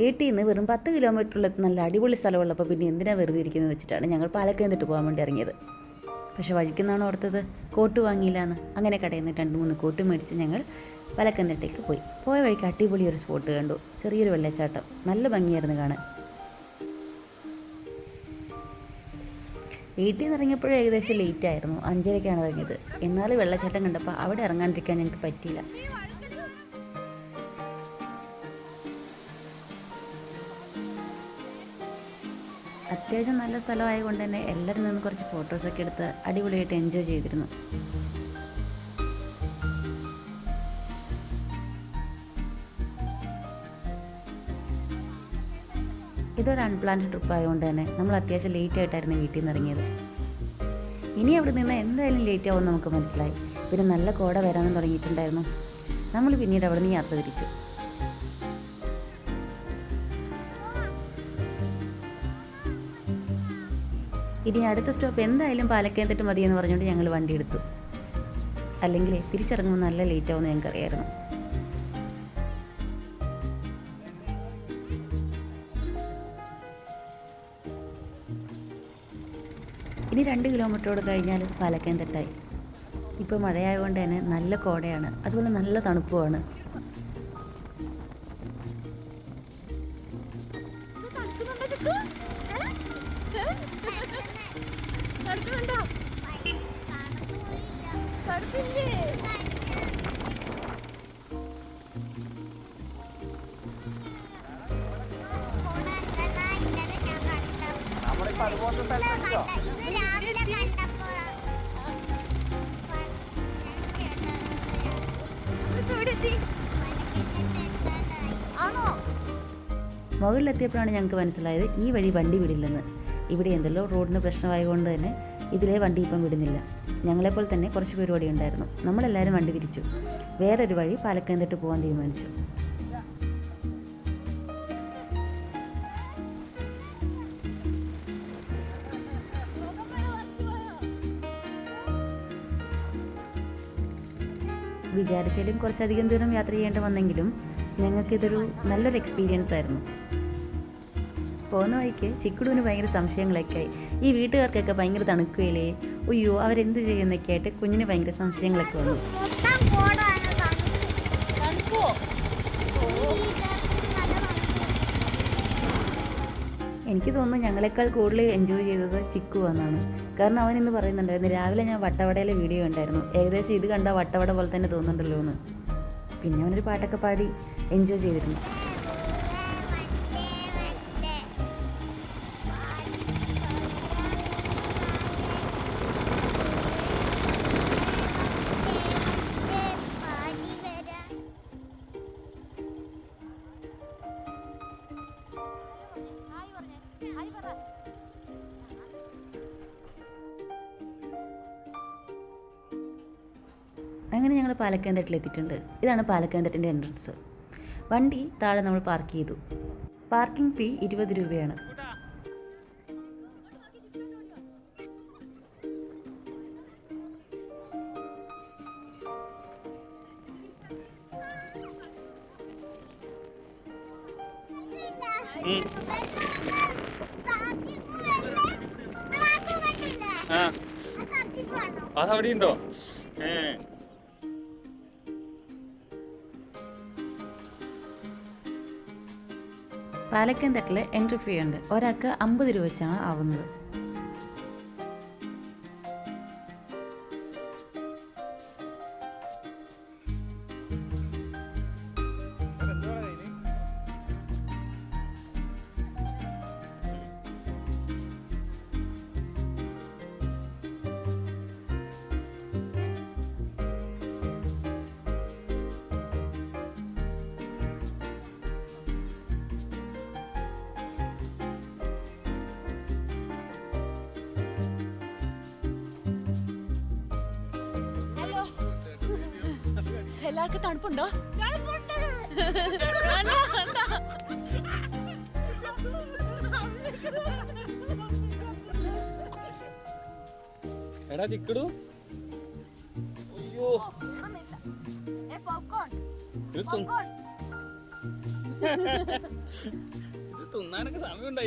വീട്ടിൽ നിന്ന് വെറും പത്ത് കിലോമീറ്ററിൽ നല്ല അടിപൊളി സ്ഥലമുള്ളപ്പോൾ പിന്നെ എന്തിനാണ് വെറുതെ ഇരിക്കുന്നത് വെച്ചിട്ടാണ് ഞങ്ങൾ പാലക്കയം തൊട്ട് പോകാൻ വേണ്ടി ഇറങ്ങിയത്. പക്ഷേ വഴിക്കുന്നാണ് ഓർത്തത്? കോട്ട് വാങ്ങിയില്ലാന്ന്. അങ്ങനെ കടയിൽ നിന്ന് രണ്ട് മൂന്ന് കോട്ട് മേടിച്ച് ഞങ്ങൾ പാലക്കന്തട്ടേക്ക് പോയി. പോയ വഴിക്ക് അടിപൊളി ഒരു സ്പോട്ട് കണ്ടു. ചെറിയൊരു വെള്ളച്ചാട്ടം. നല്ല ഭംഗിയായിരുന്നു കാണാൻ. വീട്ടിൽ നിന്ന് ഇറങ്ങിയപ്പോഴും ഏകദേശം ലേറ്റ് ആയിരുന്നു. അഞ്ചരയ്ക്കാണ് ഇറങ്ങിയത്. എന്നാലും വെള്ളച്ചാട്ടം കണ്ടപ്പോൾ അവിടെ ഇറങ്ങാണ്ടിരിക്കാൻ ഞങ്ങൾക്ക് പറ്റിയില്ല. അത്യാവശ്യം നല്ല സ്ഥലമായതുകൊണ്ട് തന്നെ എല്ലാവരും നിന്ന് കുറച്ച് ഫോട്ടോസൊക്കെ എടുത്ത് അടിപൊളിയായിട്ട് എൻജോയ് ചെയ്തിരുന്നു. ഇതൊരു അൺപ്ലാൻഡ് ട്രിപ്പ് ആയതുകൊണ്ട് തന്നെ നമ്മൾ അത്യാവശ്യം ലേറ്റ് ആയിട്ടായിരുന്നു വീട്ടിൽ നിന്ന് ഇറങ്ങിയത്. ഇനി അവിടെ നിന്ന് എന്തായാലും ലേറ്റ് ആവുമെന്ന് നമുക്ക് മനസ്സിലായി. പിന്നെ നല്ല കോട വരാനും തുടങ്ങിയിട്ടുണ്ടായിരുന്നു. നമ്മൾ പിന്നീട് അവിടെ നിന്ന് യാത്ര തിരിച്ചു. ഇനി അടുത്ത സ്റ്റോപ്പ് എന്തായാലും പാലക്കയം തെറ്റ് മതിയെന്ന് പറഞ്ഞുകൊണ്ട് ഞങ്ങൾ വണ്ടി എടുത്തു അല്ലെങ്കിൽ തിരിച്ചിറങ്ങുമ്പോൾ നല്ല ലേറ്റ് ആവുമെന്ന് ഞങ്ങൾക്കറിയായിരുന്നു. ഇനി രണ്ട് കിലോമീറ്ററോട് കഴിഞ്ഞാൽ പാലക്കയം തട്ടായി ഇപ്പോൾ മഴയായതുകൊണ്ട് തന്നെ നല്ല കോടയാണ്. അതുപോലെ നല്ല തണുപ്പുമാണ്. ആണോ? മുകളിലെത്തിയപ്പോഴാണ് ഞങ്ങൾക്ക് മനസ്സിലായത് ഈ വഴി വണ്ടി വിടില്ലെന്ന്. ഇവിടെ എന്തല്ലോ റോഡിന് പ്രശ്നമായതുകൊണ്ട് തന്നെ ഇതിലെ വണ്ടി ഇപ്പം വിടുന്നില്ല. ഞങ്ങളെപ്പോൾ തന്നെ കുറച്ച് പരിപാടി ഉണ്ടായിരുന്നു. നമ്മളെല്ലാവരും വണ്ടി തിരിച്ചു. വേറൊരു വഴി പാലക്കയം പോകാൻ തീരുമാനിച്ചു. വിചാരിച്ചാലും കുറച്ചധികം ദൂരം യാത്ര ചെയ്യേണ്ടി വന്നെങ്കിലും ഞങ്ങൾക്കിതൊരു നല്ലൊരു എക്സ്പീരിയൻസ് ആയിരുന്നു. പോകുന്ന വഴിക്ക് ചിക്കുടുവിന് ഭയങ്കര സംശയങ്ങളൊക്കെ ആയി ഈ വീട്ടുകാർക്കൊക്കെ ഭയങ്കര തണുക്കുകയില്ലേ? അയ്യോ അവരെന്ത് ചെയ്യുന്നൊക്കെ ആയിട്ട് കുഞ്ഞിന് ഭയങ്കര സംശയങ്ങളൊക്കെ വന്നു. എനിക്ക് തോന്നുന്നു ഞങ്ങളെക്കാൾ കൂടുതൽ എൻജോയ് ചെയ്തത് ചിക്കു എന്നാണ് കാരണം അവൻ ഇന്ന് പറയുന്നുണ്ടായിരുന്നു രാവിലെ ഞാൻ വട്ടവടയിലെ വീഡിയോ ഉണ്ടായിരുന്നു ഏകദേശം ഇത് കണ്ട വട്ടവട പോലെ തന്നെ തോന്നുന്നുണ്ടല്ലോ എന്ന് പിന്നെ അവനൊരു പാട്ടൊക്കെ പാടി എൻജോയ് ചെയ്തിരുന്നു. അങ്ങനെ ഞങ്ങൾ പാലക്കയം തട്ടിൽ എത്തിയിട്ടുണ്ട്. ഇതാണ് പാലക്കയം തട്ടിന്റെ എൻട്രൻസ്. വണ്ടി താഴെ നമ്മൾ പാർക്ക് ചെയ്തു. പാർക്കിംഗ് ഫീ ഇരുപത് രൂപയാണ്. അതവിടെയുണ്ടോ അതവിടെ ഉണ്ടോ? ഏ. പാലക്കയം തട്ടിൽ എൻട്രി ഫീ ഉണ്ട്. ഒരാൾക്ക് അമ്പത് രൂപ വെച്ചാണ് ആവുന്നത്. എല്ലാവർക്കും തണുപ്പുണ്ടോ. എടാ ചിക്കടു. അയ്യോ. ഇത്. തിന്നാനൊക്കെ സമയം ബൈ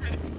Ha ha ha!